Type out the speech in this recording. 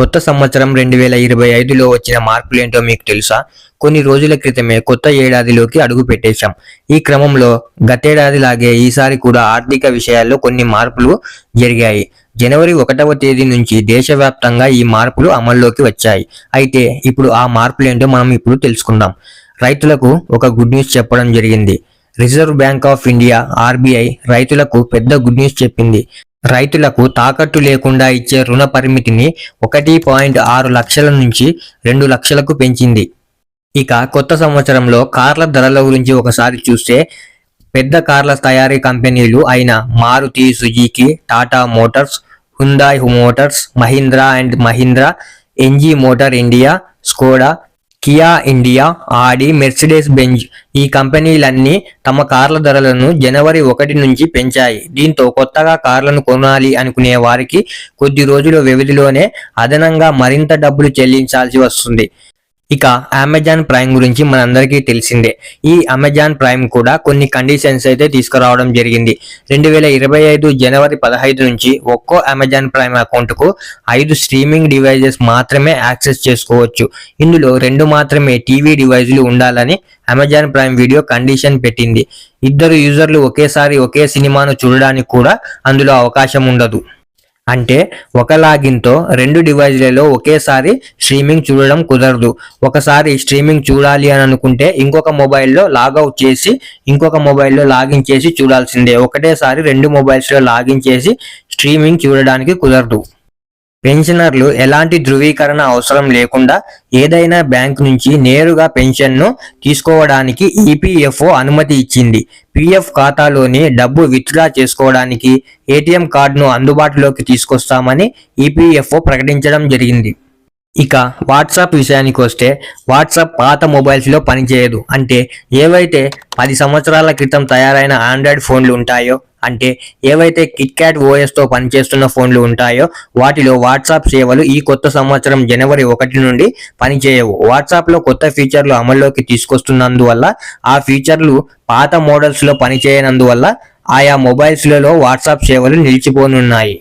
కొత్త సంవత్సరం రెండు వేల ఇరవై ఐదులో వచ్చిన మార్పులేంటో మీకు తెలుసా? కొన్ని రోజుల క్రితమే కొత్త ఏడాదిలోకి అడుగు పెట్టేశాం. ఈ క్రమంలో గతేడాదిలాగే ఈసారి కూడా ఆర్థిక విషయాల్లో కొన్ని మార్పులు జరిగాయి. జనవరి ఒకటవ తేదీ నుంచి దేశవ్యాప్తంగా ఈ మార్పులు అమల్లోకి వచ్చాయి. అయితే ఇప్పుడు ఆ మార్పులేంటో మనం ఇప్పుడు తెలుసుకుందాం. రైతులకు ఒక గుడ్ న్యూస్ చెప్పడం జరిగింది. Reserve bank of India RBI రైతులకు పెద్ద గుడ్ న్యూస్ చెప్పింది. రైతులకు తాకట్టు లేకుండా ఇచ్చే రుణ పరిమితిని ఒకటి పాయింట్ ఆరు లక్షల నుంచి రెండు లక్షలకు పెంచింది. ఇక కొత్త సంవత్సరంలో కార్ల ధరల గురించి ఒకసారి చూస్తే పెద్ద కార్ల తయారీ కంపెనీలు అయిన Maruti Suzuki Tata Motors Hyundai Motors Mahindra and Mahindra MG Motor India Skoda Kia India Audi Mercedes Benz ఈ కంపెనీలన్నీ తమ కార్ల ధరలను జనవరి ఒకటి నుంచి పెంచాయి. దీంతో కొత్తగా కార్లను కొనాలి అనుకునే వారికి కొద్ది రోజుల వ్యవధిలోనే అదనంగా మరింత డబ్బులు చెల్లించాల్సి వస్తుంది. ఇక అమెజాన్ ప్రైమ్ గురించి మనందరికీ తెలిసిందే. ఈ అమెజాన్ ప్రైమ్ కూడా కొన్ని కండిషన్స్ అయితే తీసుకురావడం జరిగింది. రెండు వేల ఇరవై ఐదు జనవరి పదహైదు నుంచి ఒక్కో అమెజాన్ ప్రైమ్ అకౌంట్కు ఐదు స్ట్రీమింగ్ డివైజెస్ మాత్రమే యాక్సెస్ చేసుకోవచ్చు. ఇందులో రెండు మాత్రమే టీవీ డివైజులు ఉండాలని అమెజాన్ ప్రైమ్ వీడియో కండిషన్ పెట్టింది. ఇద్దరు యూజర్లు ఒకేసారి ఒకే సినిమాను చూడడానికి కూడా అందులో అవకాశం ఉండదు. అంటే ఒక లాగిన్తో రెండు డివైజ్లలో ఒకేసారి స్ట్రీమింగ్ చూడడం కుదరదు. ఒకసారి స్ట్రీమింగ్ చూడాలి అని అనుకుంటే ఇంకొక మొబైల్లో లాగౌట్ చేసి ఇంకొక మొబైల్లో లాగిన్ చేసి చూడాల్సిందే. ఒకటేసారి రెండు మొబైల్స్లో లాగిన్ చేసి స్ట్రీమింగ్ చూడడానికి కుదరదు. పెన్షనర్లు ఎలాంటి ధృవీకరణ అవసరం లేకుండా ఏదైనా బ్యాంక్ నుంచి నేరుగా పెన్షన్ను తీసుకోవడానికి ఈపీఎఫ్ఓ అనుమతి ఇచ్చింది. పీఎఫ్ ఖాతాలోని డబ్బు విత్డ్రా చేసుకోవడానికి ఏటీఎం కార్డును అందుబాటులోకి తీసుకొస్తామని ఈపీఎఫ్ఓ ప్రకటించడం జరిగింది. ఇక వాట్సాప్ విషయానికి వస్తే వాట్సాప్ పాత మొబైల్స్లో పనిచేయదు. అంటే ఏవైతే పది సంవత్సరాల క్రితం తయారైన ఆండ్రాయిడ్ ఫోన్లు ఉంటాయో అంటే ఏవైతే కిట్ క్యాట్ ఓఎస్తో పనిచేస్తున్న ఫోన్లు ఉంటాయో వాటిలో వాట్సాప్ సేవలు ఈ కొత్త సంవత్సరం జనవరి ఒకటి నుండి పనిచేయవు. వాట్సాప్లో కొత్త ఫీచర్లు అమల్లోకి తీసుకొస్తున్నందువల్ల ఆ ఫీచర్లు పాత మోడల్స్లో పనిచేయనందువల్ల ఆయా మొబైల్స్లలో వాట్సాప్ సేవలు నిలిచిపోనున్నాయి.